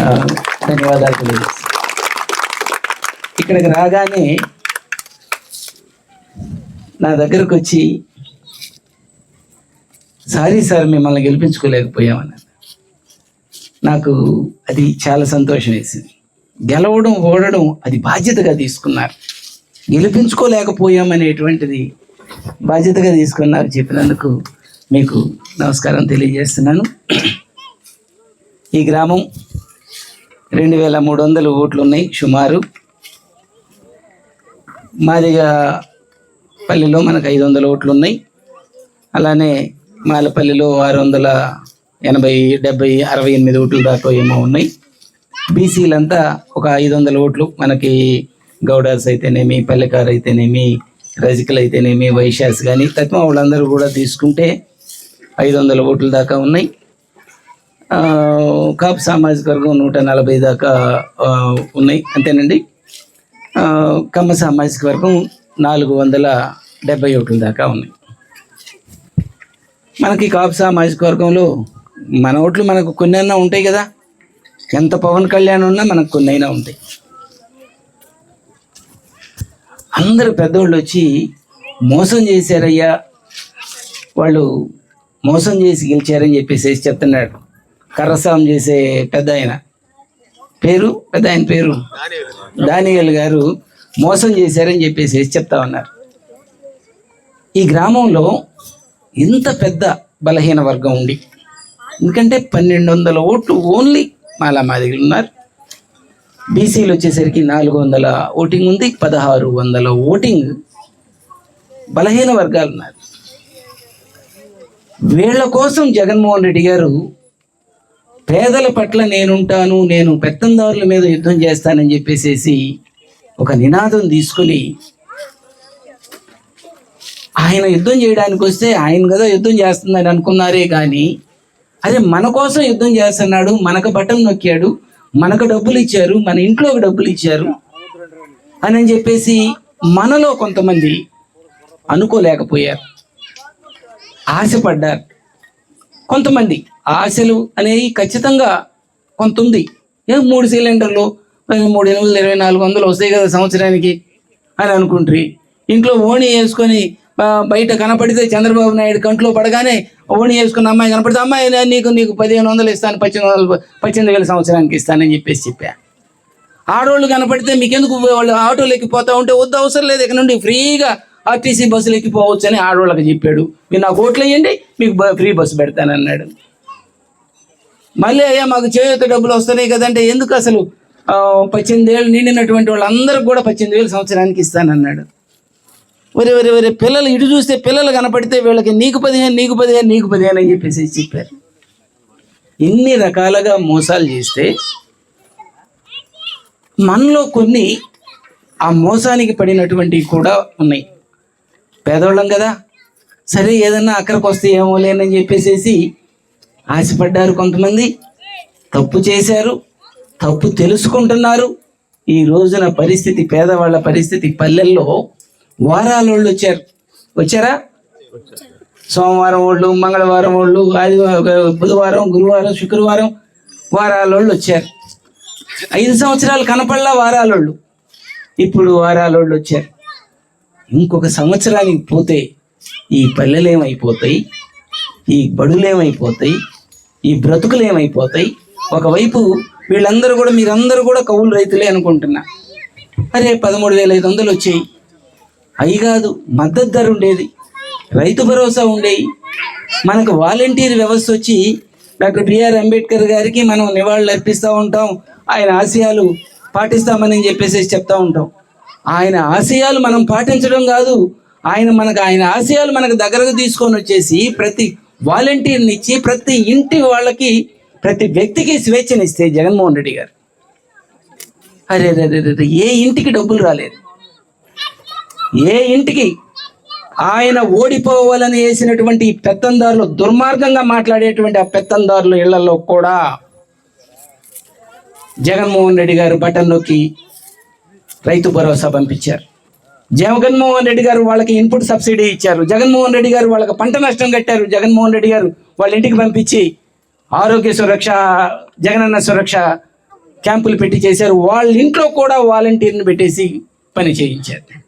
ధన్యవాదాలు. తెలియజేస్తాను ఇక్కడికి రాగానే నా దగ్గరకు వచ్చి సారీ సార్ మిమ్మల్ని గెలిపించుకోలేకపోయామన్నారు నాకు అది చాలా సంతోషం వేసింది. గెలవడం ఓడడం అది బాధ్యతగా తీసుకున్నారు. గెలిపించుకోలేకపోయామనేటువంటిది బాధ్యతగా తీసుకున్నారు చెప్పినందుకు మీకు నమస్కారం తెలియజేస్తున్నాను. ఈ గ్రామం రెండు వేల మూడు వందల ఓట్లు ఉన్నాయి సుమారు. మాదిగా పల్లిలో మనకు ఐదు వందల ఓట్లు ఉన్నాయి అలానే మాలపల్లిలో ఆరు వందల ఎనభై డెబ్బై అరవై ఎనిమిది ఓట్లు దాకా ఏమో ఉన్నాయి. బీసీలంతా ఒక ఐదు వందల ఓట్లు మనకి గౌడర్స్ అయితేనేమి పల్లెకారు అయితేనేమి రజికలు అయితేనేమి వైశాస్ కానీ తత్వం వాళ్ళందరూ కూడా తీసుకుంటే ఐదు వందల ఓట్ల దాకా ఉన్నాయి. కాపు సామాజిక వర్గం నూట నలభై దాకా ఉన్నాయి. అంతేనండి? కమ్మ సామాజిక వర్గం నాలుగు వందల డెబ్బై ఒకటి దాకా ఉన్నాయి. మనకి కాపు సామాజిక వర్గంలో మన ఓట్లు మనకు కొన్ని అయినా ఉంటాయి కదా. ఎంత పవన్ కళ్యాణ్ ఉన్నా మనకు కొన్ని అయినా ఉంటాయి. అందరు పెద్దోళ్ళు వచ్చి మోసం చేశారయ్యా. వాళ్ళు మోసం చేసి గెలిచారని చెప్పేసి చెప్తున్నాడు. కర్రస్వామి చేసే పెద్ద ఆయన. పేరు? పెద్ద ఆయన పేరు? దానియల్ గారు మోసం చేశారని చెప్పేసి చెప్తా ఉన్నారు. ఈ గ్రామంలో ఇంత పెద్ద బలహీన వర్గం ఉంది ఎందుకంటే పన్నెండు వందల ఓట్లు ఓన్లీ మాలా మాదిగలు ఉన్నారు. బీసీలు వచ్చేసరికి నాలుగు వందల ఓటింగ్ ఉంది పదహారు వందల ఓటింగ్ బలహీన వర్గాలు ఉన్నారు. వీళ్ళ కోసం జగన్మోహన్ రెడ్డి గారు పేదల పట్ల నేనుంటాను నేను పెత్తందారుల మీద యుద్ధం చేస్తానని చెప్పేసేసి ఒక నినాదం తీసుకుని ఆయన యుద్ధం చేయడానికి వస్తే ఆయన కదా యుద్ధం చేస్తుందని అనుకున్నారే కానీ అదే మన కోసం యుద్ధం చేస్తున్నాడు మనకు బట్టం నొక్కాడు మనకు డబ్బులు ఇచ్చారు మన ఇంట్లో డబ్బులు ఇచ్చారు అని చెప్పేసి మనలో కొంతమంది అనుకోలేకపోయారు ఆశపడ్డారు. కొంతమంది ఆశలు అనేవి ఖచ్చితంగా కొంత ఉంది మూడు సిలిండర్లు మూడు ఎనిమిది ఇరవై నాలుగు వందలు వస్తాయి కదా సంవత్సరానికి అని అనుకుంటారు. ఇంట్లో ఓణి వేసుకొని బయట కనపడితే చంద్రబాబు నాయుడు కంట్లో పడగానే ఓణి వేసుకున్న అమ్మాయి కనపడితే అమ్మాయి నీకు నీకు పదిహేను వందలు ఇస్తాను పద్దెనిమిది వందలు పద్దెనిమిది వేల సంవత్సరానికి ఇస్తానని చెప్పేసి చెప్పా. ఆడవాళ్ళు కనపడితే మీకెందుకు వాళ్ళు ఆటోలు ఎక్కిపోతా ఉంటే వద్దు అవసరం లేదు ఇక్కడ నుండి ఫ్రీగా ఆర్టీసీ బస్సులు ఎక్కిపోవచ్చు అని ఆడవాళ్ళకి చెప్పాడు. మీరు నాకు ఓట్లు వేయండి మీకు ఫ్రీ బస్సు పెడతానన్నాడు. మళ్ళీ అయ్యా మాకు చేయూత డబ్బులు వస్తున్నాయి కదంటే ఎందుకు అసలు? పద్దెనిమిది ఏళ్ళు నిండినటువంటి వాళ్ళందరికి కూడా పద్దెనిమిది వేలు సంవత్సరానికి ఇస్తానన్నాడు. వరే వరే వరే పిల్లలు ఇటు చూస్తే పిల్లలు కనపడితే వీళ్ళకి నీకు పదిహేను నీకు పదిహేను నీకు పదిహేను అని చెప్పేసి చెప్పారు. ఇన్ని రకాలుగా మోసాలు చేస్తే మనలో కొన్ని ఆ మోసానికి పడినటువంటివి కూడా ఉన్నాయి. పేదవాళ్ళం కదా. సరే ఏదన్నా అక్కడికి వస్తే ఏమో లేనని చెప్పేసేసి ఆశపడ్డారు కొంతమంది. తప్పు చేశారు తప్పు తెలుసుకుంటున్నారు. ఈ రోజున పరిస్థితి పేదవాళ్ళ పరిస్థితి పల్లెల్లో వారాలోళ్ళు వచ్చారు. వచ్చారా? సోమవారం వాళ్ళు మంగళవారం వాళ్ళు ఆదివారం బుధవారం గురువారం శుక్రవారం వారాలోళ్ళు వచ్చారు. ఐదు సంవత్సరాలు కనపడలా వారాలోళ్ళు. ఇప్పుడు వారాలోళ్ళు వచ్చారు. ఇంకొక సంవత్సరానికి పోతే ఈ పల్లెలు ఏమైపోతాయి ఈ బడులు ఏమైపోతాయి ఈ బ్రతుకులు ఏమైపోతాయి? ఒకవైపు వీళ్ళందరూ కూడా మీరందరూ కూడా కౌలు రైతులే అనుకుంటున్నా. అరే పదమూడు వేల ఐదు వందలు వచ్చాయి. అయి కాదు మద్దతు ధర ఉండేది. రైతు భరోసా ఉండేవి మనకు వాలంటీర్ వ్యవస్థ వచ్చి డాక్టర్ బిఆర్ అంబేద్కర్ గారికి మనం నివాళులు అర్పిస్తూ ఉంటాం. ఆయన ఆశయాలు పాటిస్తామని చెప్పేసి చెప్తా ఉంటాం. ఆయన ఆశయాలు మనం పాటించడం కాదు. ఆయన మనకు ఆయన ఆశయాలు మనకు దగ్గరకు తీసుకొని వచ్చేసి ప్రతి వాలంటీర్ని ఇచ్చి ప్రతి ఇంటి వాళ్ళకి ప్రతి వ్యక్తికి స్వేచ్ఛనిస్తే జగన్మోహన్ రెడ్డి గారు. అరే రే ఏ ఇంటికి డబ్బులు రాలేదు? ఏ ఇంటికి? ఆయన ఓడిపోవాలని వేసినటువంటి పెత్తందారులు దుర్మార్గంగా మాట్లాడేటువంటి ఆ పెత్తందారుల ఇళ్ళలో కూడా జగన్మోహన్ రెడ్డి గారు బటన్ నొక్కి రైతు భరోసా పంపించారు. జగన్మోహన్ రెడ్డి గారు వాళ్ళకి ఇన్పుట్ సబ్సిడీ ఇచ్చారు. జగన్మోహన్ రెడ్డి గారు వాళ్ళకి పంట నష్టం కట్టారు. జగన్మోహన్ రెడ్డి గారు వాళ్ళ ఇంటికి పంపించి ఆరోగ్య సురక్ష జగనన్న సురక్ష క్యాంపులు పెట్టి చేశారు. వాళ్ళ ఇంట్లో కూడా వాలంటీర్ని పెట్టేసి పని చేయించారు.